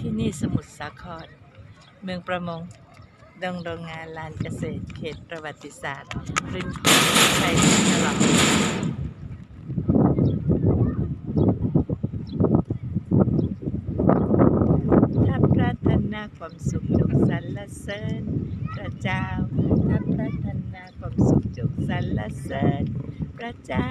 ที่นี่สมุทรสาคร เมืองประมงดงโรงงานลานเกษตร เขตประวัติศาสตร์ริมชายตลอดถ้าพัฒนาความสุขจงสรรเสริญพระเจ้าถ้าพัฒนาความสุขจงสรรเสริญพระเจ้า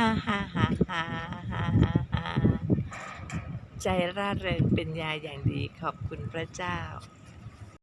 ฮ่าฮ่าฮ่าฮ่าฮ่าฮ่าใจร่าเริงเป็นยาอย่างดีขอบคุณพระเจ้า